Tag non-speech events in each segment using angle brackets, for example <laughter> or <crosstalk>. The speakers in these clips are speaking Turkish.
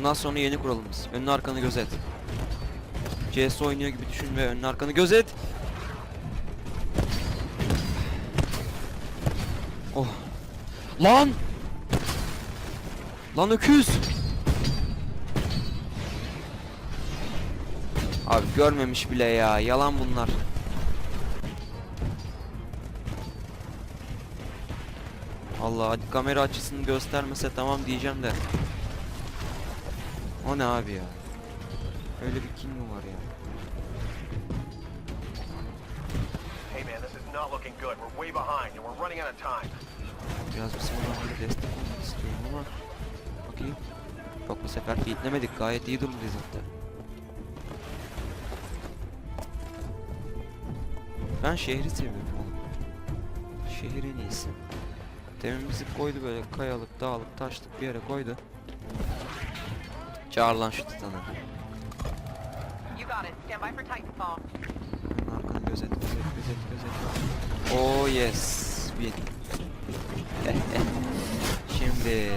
Bundan sonra yeni kuralımız. Önünü arkanı gözet. CS oynuyor gibi düşün ve önünü arkanı gözet. Oh. Lan! Lan öküz! Abi görmemiş bile ya. Yalan bunlar. Allah hadi kamera açısını göstermese tamam diyeceğim de. O ne abi ya? Öyle bir kill mi var ya? Hey man, this is not looking good. We're way behind and we're running out of time. Biraz bizim adamlara destek olmak istiyorum ama bakayım. Yok bu sefer fitlemedik. Gayet iyi durumdayız hatta. Ben şehri seviyorum oğlum. Şehir en iyisi. Demin bizi koydu böyle kayalık, dağlık, taşlık bir yere koydu. Çağır lan şu titanı. Hemen arkanı gözet, gözet, gözet, gözet. Oh yes. Win. <laughs> Şimdi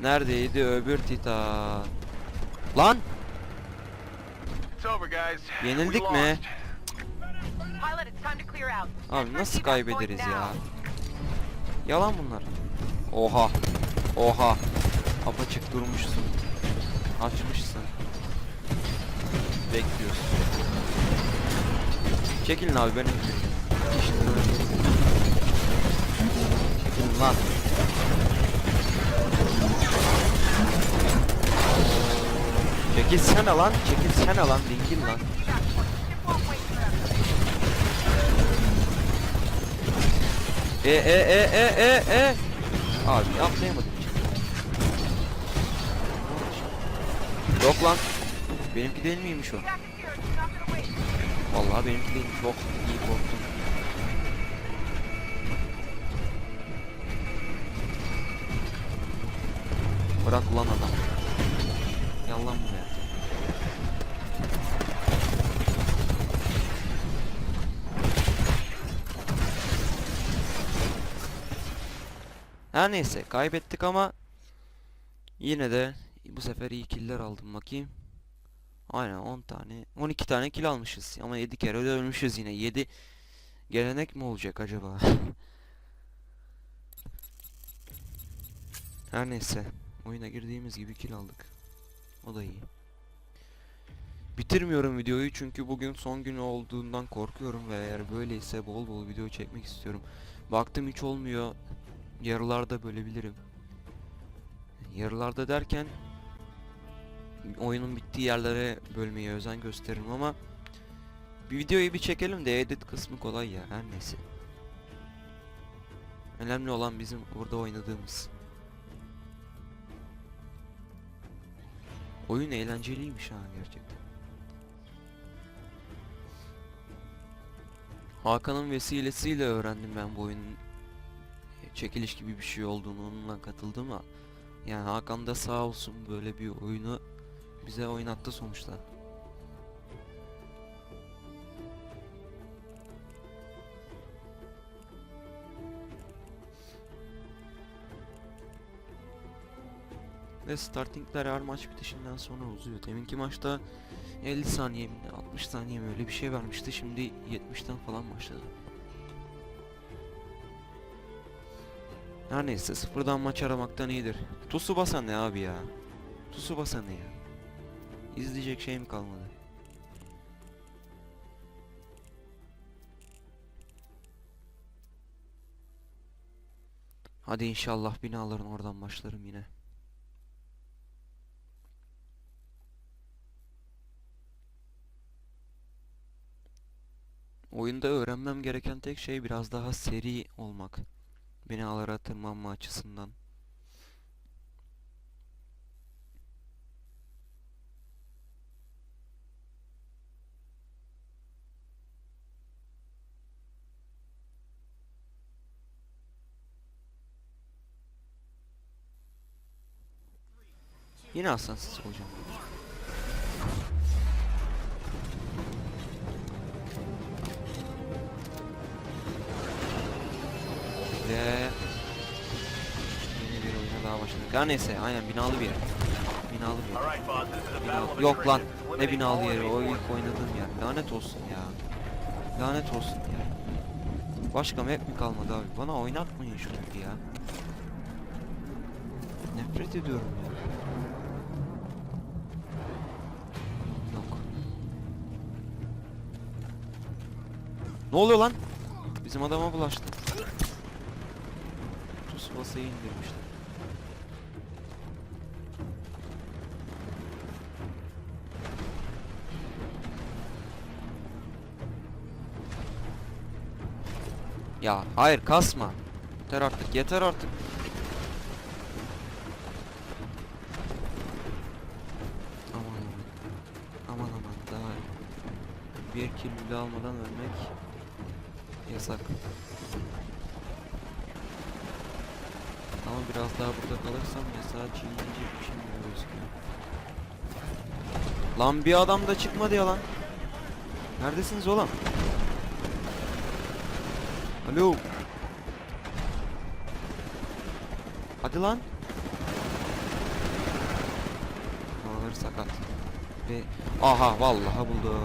neredeydi öbür titan? Lan yenildik mi? Abi nasıl kaybederiz ya? Yalan bunlar. Oha. Oha. Apaçık durmuşsun. Açmışsın. Bekliyorsun. Çekilin abi ben indireyim. İşte. Çekilin lan. Çekilsene lan. Çekilsene lan. Dingil lan. E e e e e e. Abi atlayamadım Yok lan. Benimki değil miymiş o? Vallahi benimki değilmiş. Çok iyi korktum. Bırak ulan adam. Yalan bu ya. Her neyse kaybettik ama yine de bu sefer iyi killer aldım bakayım. Aynen 10 tane 12 tane kill almışız ama 7 kere de ölmüşüz yine 7 gelenek mi olacak acaba? <laughs> Her neyse oyuna girdiğimiz gibi kill aldık. O da iyi. Bitirmiyorum videoyu çünkü bugün son günü olduğundan korkuyorum ve eğer böyleyse bol bol video çekmek istiyorum. Baktım hiç olmuyor. Yarılarda bölebilirim. Yarılarda derken oyunun bittiği yerlere bölmeye özen gösteririm ama bir videoyu bir çekelim de edit kısmı kolay ya her neyse. Önemli olan bizim burada oynadığımız. Oyun eğlenceliymiş ha gerçekten. Hakan'ın vesilesiyle öğrendim ben bu oyunun çekiliş gibi bir şey olduğunu onunla katıldım ama yani Hakan da sağ olsun böyle bir oyunu bize oynattı sonuçta. Ve startingler her maç bitişinden sonra uzuyor. Deminki maçta 50 saniye mi 60 saniye mi öyle bir şey vermişti. Şimdi 70'ten falan başladı. Her neyse sıfırdan maç aramaktan iyidir. Tusu basan ne abi ya? Tusu basan ne ya? İzleyecek şey mi kalmadı? Hadi inşallah binaların oradan başlarım yine. Oyunda öğrenmem gereken tek şey biraz daha seri olmak. Binalara tırmanma açısından. Yine aslansız olacağım. Ve yeni bir oyuna daha başladık. Her neyse aynen binalı bir yer. binalı bir yer. Binalı. Yok lan. Ne binalı yeri? O ilk oynadığım yer. Lanet olsun ya. Lanet olsun ya. Başka map mi kalmadı abi? Bana oynatmayın şu map'i ya. Nefret ediyorum ya. Ne oluyor lan? Bizim adama bulaştı. Tsubasa'yı indirmişler. Ya hayır kasma. Yeter artık yeter artık. Aman aman. Aman aman daha bir kill almadan ölmek yasak. Ama biraz daha burada kalırsam yasağı çiğneyecekmişim gibi gözüküyor. Lan bir adam da çıkmadı ya lan. Neredesiniz oğlum? Alo. Hadi lan. Oraları sakat. Ve aha vallahi buldu.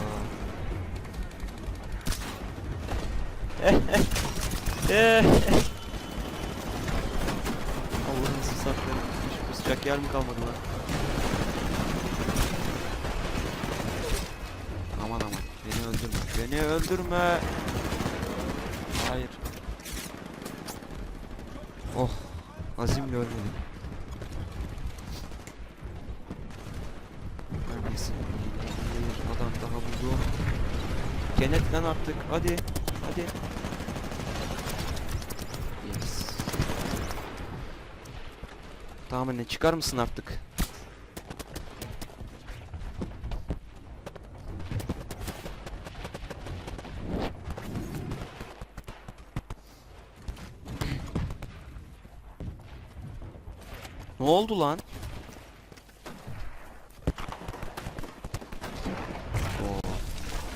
Allah'ın susakları. Hiç kusacak yer mi kalmadı lan? Aman aman. Beni öldürme. Beni öldürme. Hayır. Oh. Azimle ölmedim. Neredesin? Bir adam daha buldum. Kenetlen artık. Hadi. Hadi. Yes. Tamam anne çıkar mısın artık? Ne oldu lan?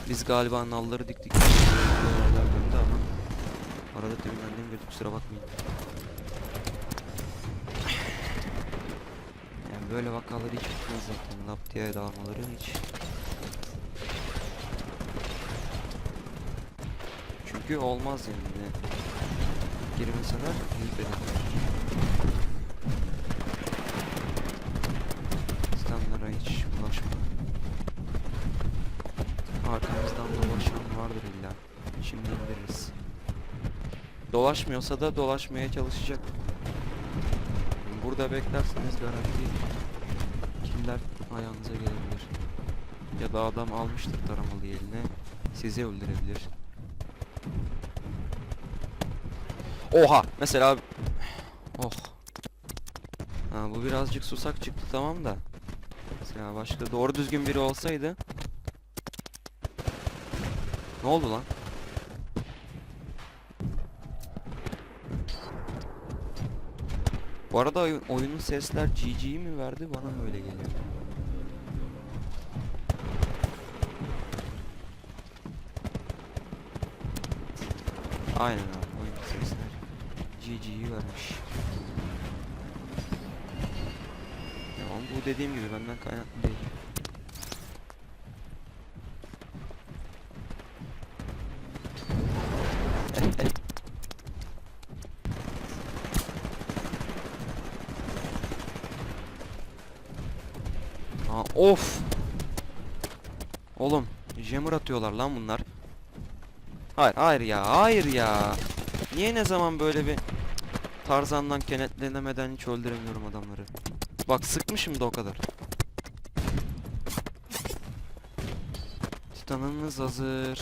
Biz galiba nalları diktik. Arada tabii annem girdi kusura bakmayın. Böyle vakaları hiç bitmez zaten. Lap diye dağılmaları hiç. Çünkü olmaz yani. Girmeseler iyi benim. İslamlara hiç bulaşma. Arkamızdan dolaşan vardır illa. Şimdi indiririz. Dolaşmıyorsa da dolaşmaya çalışacak. Burada beklerseniz garanti killer ayağınıza gelebilir. Ya da adam almıştır taramalı eline. Sizi öldürebilir. Oha! Mesela Oh. Ha, bu birazcık susak çıktı tamam da. Mesela başka doğru düzgün biri olsaydı. Ne oldu lan? Bu arada oyun- oyunun sesler GG'yi mi verdi bana mı öyle geliyor? Aynen abi oyunun sesler GG'yi vermiş. Ya bu dediğim gibi benden kaynaklı değil. Of. Oğlum, jammer atıyorlar lan bunlar. Hayır, hayır ya, hayır ya. Niye ne zaman böyle bir Tarzan'dan kenetlenemeden hiç öldüremiyorum adamları. Bak sıkmışım da o kadar. Titanımız hazır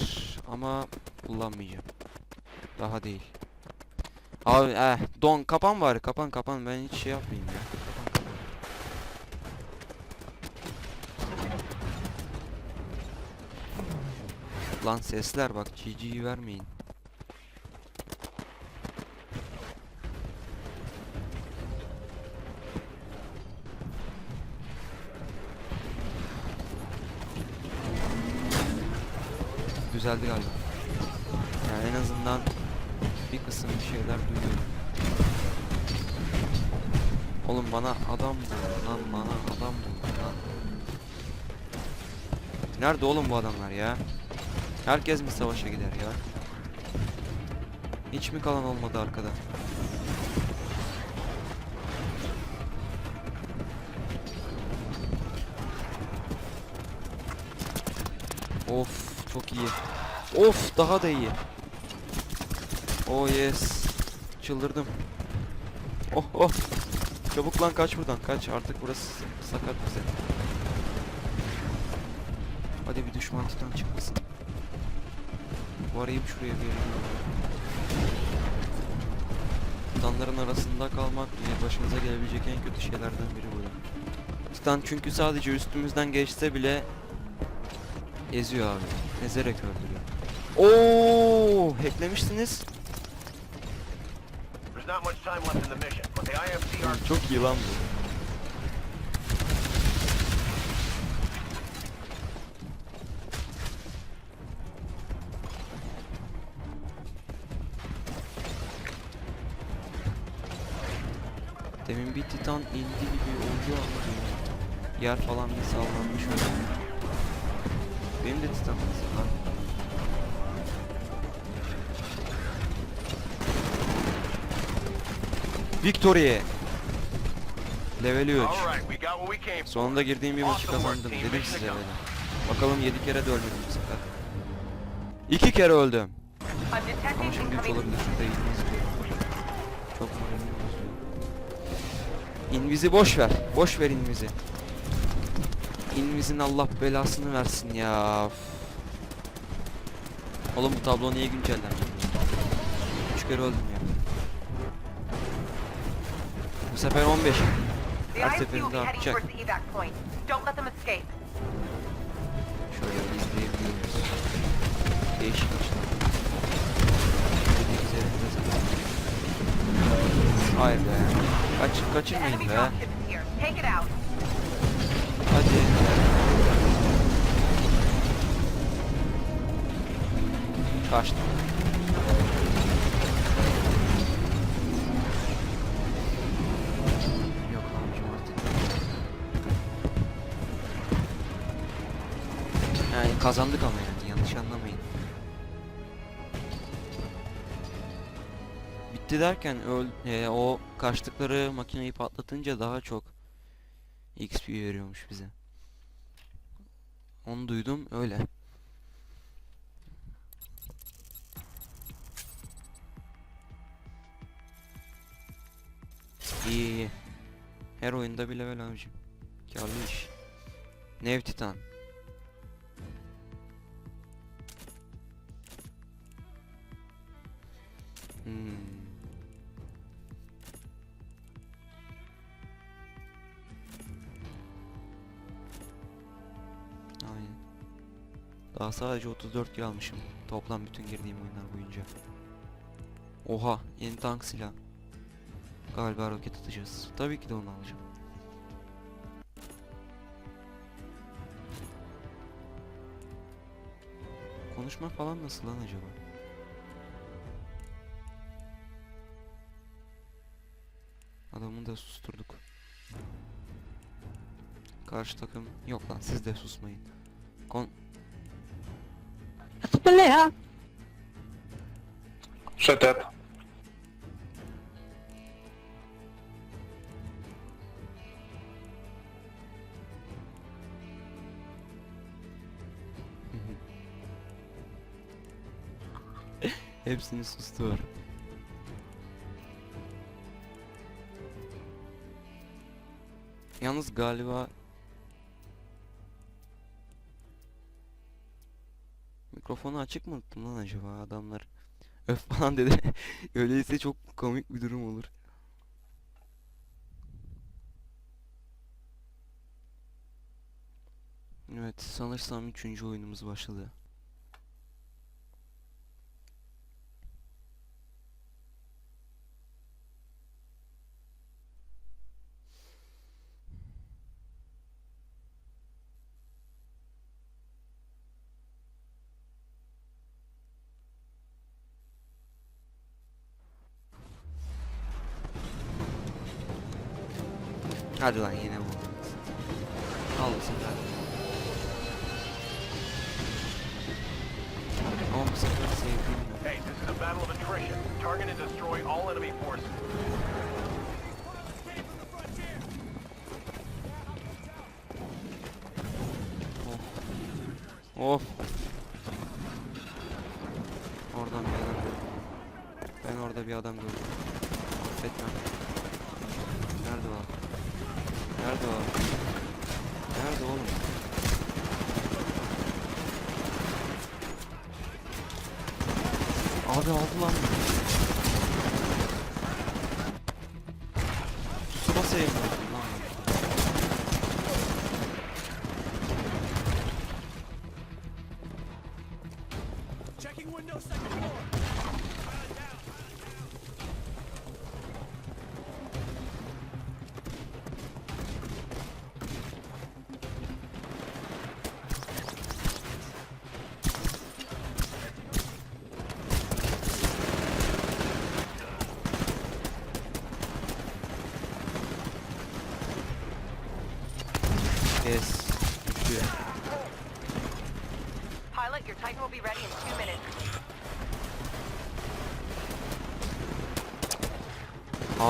ama kullanmayacağım. Daha değil. Abi eh don kapan bari kapan kapan ben hiç şey yapmayayım ya. Lan sesler bak GG'yi vermeyin. Düzeldi galiba. Yani en azından bir kısım bir şeyler duyuyorum. Oğlum bana adam bul lan bana adam bul. Nerede oğlum bu adamlar ya? Herkes mi savaşa gider ya? Hiç mi kalan olmadı arkada? Of çok iyi. Of daha da iyi. Oh yes. Çıldırdım. Oh oh. Çabuk lan kaç buradan kaç artık burası sakat bize. Hadi bir düşman titan çıkmasın. Varayım şuraya bir yere. Titanların arasında kalmak yine başımıza gelebilecek en kötü şeylerden biri bu. Titan çünkü sadece üstümüzden geçse bile eziyor abi. Ezerek öldürüyor. Oo, hacklemişsiniz. Çok iyi lan bu. Bir titan indi gibi oldu ama yer falan bir sallanmış öyle. Benim de titan lan. Victory! Level 3. All right, we got what we came for. Sonunda girdiğim bir maçı kazandım dedim size öyle. Bakalım 7 kere de ölmedim bu sefer. 2 kere öldüm. Ama şimdi 3 incoming. olabilir şurada İnvizi İnvizi boş ver. Boş ver İnvizi. İnviz'in Allah belasını versin ya. Oğlum bu tablo niye güncellenmedi? 3 kere öldüm ya. Bu sefer 15. The Her seferinde artacak. Şöyle izleyebiliyoruz. Değişik üzerinde zaten. Hayır be. Kaç, kaçırmayın be. Hadi. Kaçtım. Yani kazandık ama yani yanlış anlamayın. Bitti derken öl e, o kaçtıkları makineyi patlatınca daha çok XP veriyormuş bize. Onu duydum öyle. İyi iyi. Her oyunda bir level abicim. Karlı iş. Nev Titan. Hmm. Daha sadece 34 kill almışım. Toplam bütün girdiğim oyunlar boyunca. Oha, yeni tank silah. Galiba roket atacağız. Tabii ki de onu alacağım. Konuşma falan nasıl lan acaba? Adamı da susturduk. Karşı takım yok lan siz de susmayın. Kon Shut up. <laughs> Hepsini sustur. Yalnız galiba Mikrofonu açık mı unuttum lan acaba adamlar öf falan dedi. <laughs> Öyleyse çok komik bir durum olur. Evet sanırsam üçüncü oyunumuz başladı. Hadi lan yine bu. Al bu sefer. Ama bu sefer sevdiğim Hey, this is a battle of attrition. Target and destroy all enemy forces. Of. Oradan bir adam gördüm. Ben orada bir adam gördüm. Affetmem. Nerede o? Nerede o? Nerede oğlum? Abi aldı lan.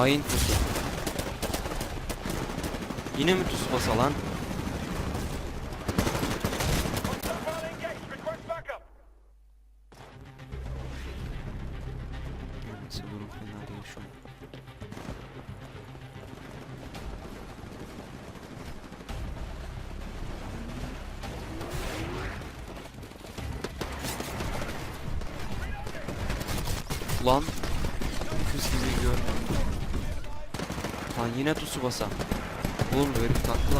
Hain pusu. Yine mi lan? Engaged. Request backup. Neyse durum fena değil şu an. Lan Kız gibi gördüm. Lan yine Tsubasa. Oğlum böyle bir tatlı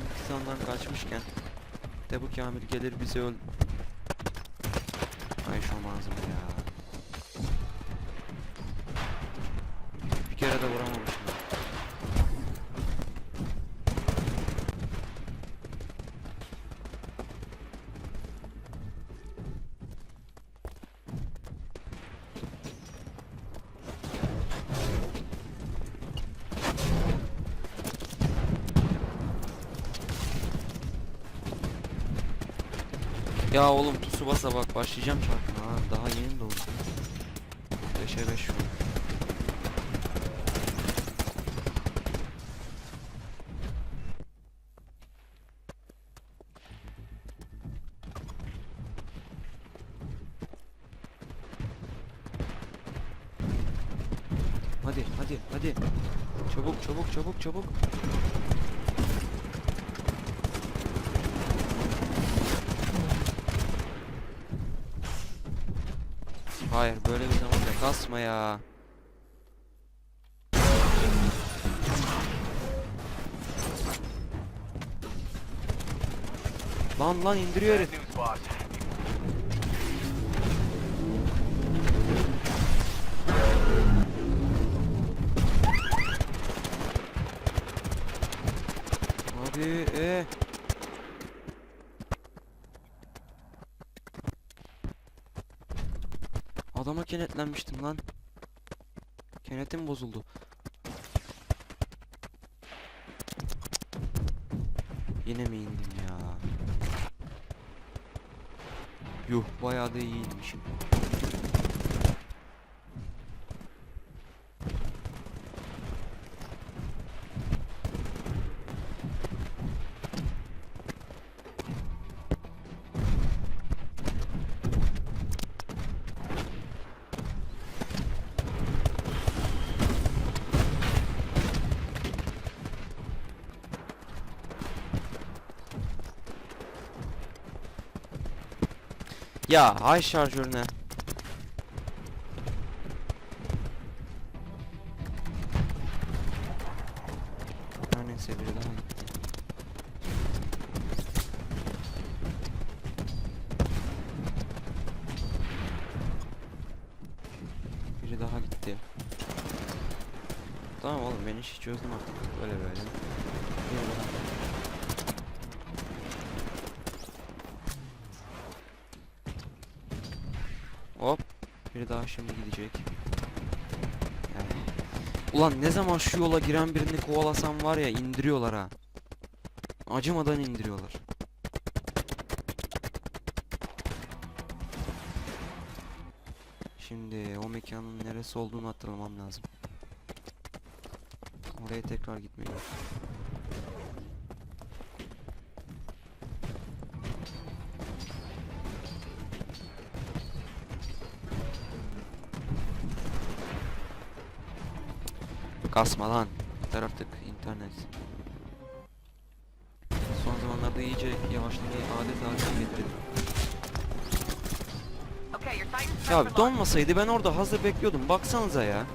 Titan'dan kaçmışken de bu Kamil gelir bizi öl... Ay şu malzeme ya. Bir kere de vuramamışım. Ya oğlum Tsubasa bak başlayacağım şarkına ha. Daha yeni doğdu. 5'e 5 şu an. Hadi hadi hadi. Çabuk çabuk çabuk çabuk. Hayır böyle bir zamanda kasma ya. Lan lan indiriyor herif. Hadi e. Adama kenetlenmiştim lan. Kenetim bozuldu. Yine mi indim ya? Yuh bayağı da iyi Ya hay şarjörüne. Ulan ne zaman şu yola giren birini kovalasam var ya indiriyorlar ha. Acımadan indiriyorlar. Şimdi o mekanın neresi olduğunu hatırlamam lazım. Oraya tekrar gitmeliyim. Kasma lan. Yeter artık internet. Son zamanlarda iyice yavaşlamayı adet haline getirdim. Ya donmasaydı ben orada hazır bekliyordum. Baksanıza ya.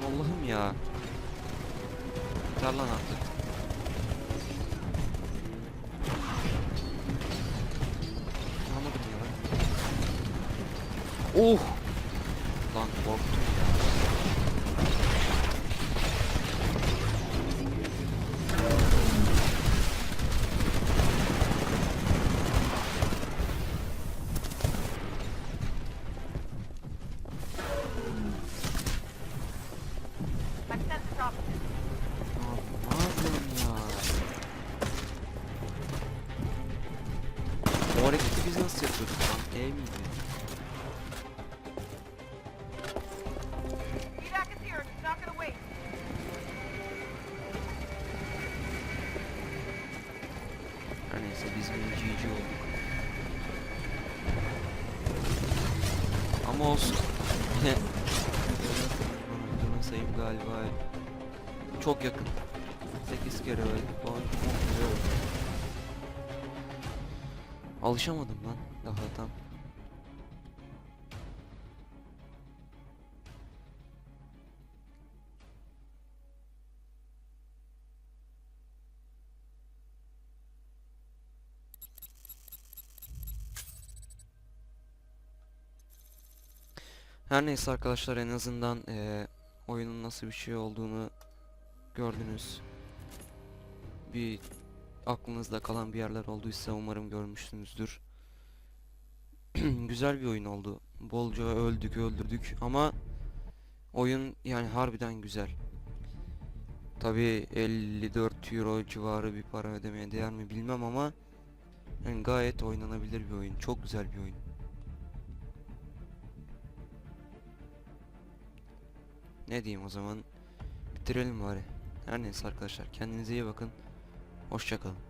Allah'ım ya. Yeter lan artık. Anlamadım ya. Oh! Olsun. Yine öldürme sayım galiba çok yakın. 8 kere 10 kere öldük. Alışamadım lan daha tam. Her neyse arkadaşlar en azından eee, oyunun nasıl bir şey olduğunu gördünüz. Bir aklınızda kalan bir yerler olduysa umarım görmüşsünüzdür. <clears throat> Güzel bir oyun oldu. Bolca öldük öldürdük ama oyun yani harbiden güzel. Tabi 54 euro civarı bir para ödemeye değer mi bilmem ama yani gayet oynanabilir bir oyun. Çok güzel bir oyun. Ne diyeyim o zaman bitirelim bari. Her neyse arkadaşlar kendinize iyi bakın. Hoşçakalın.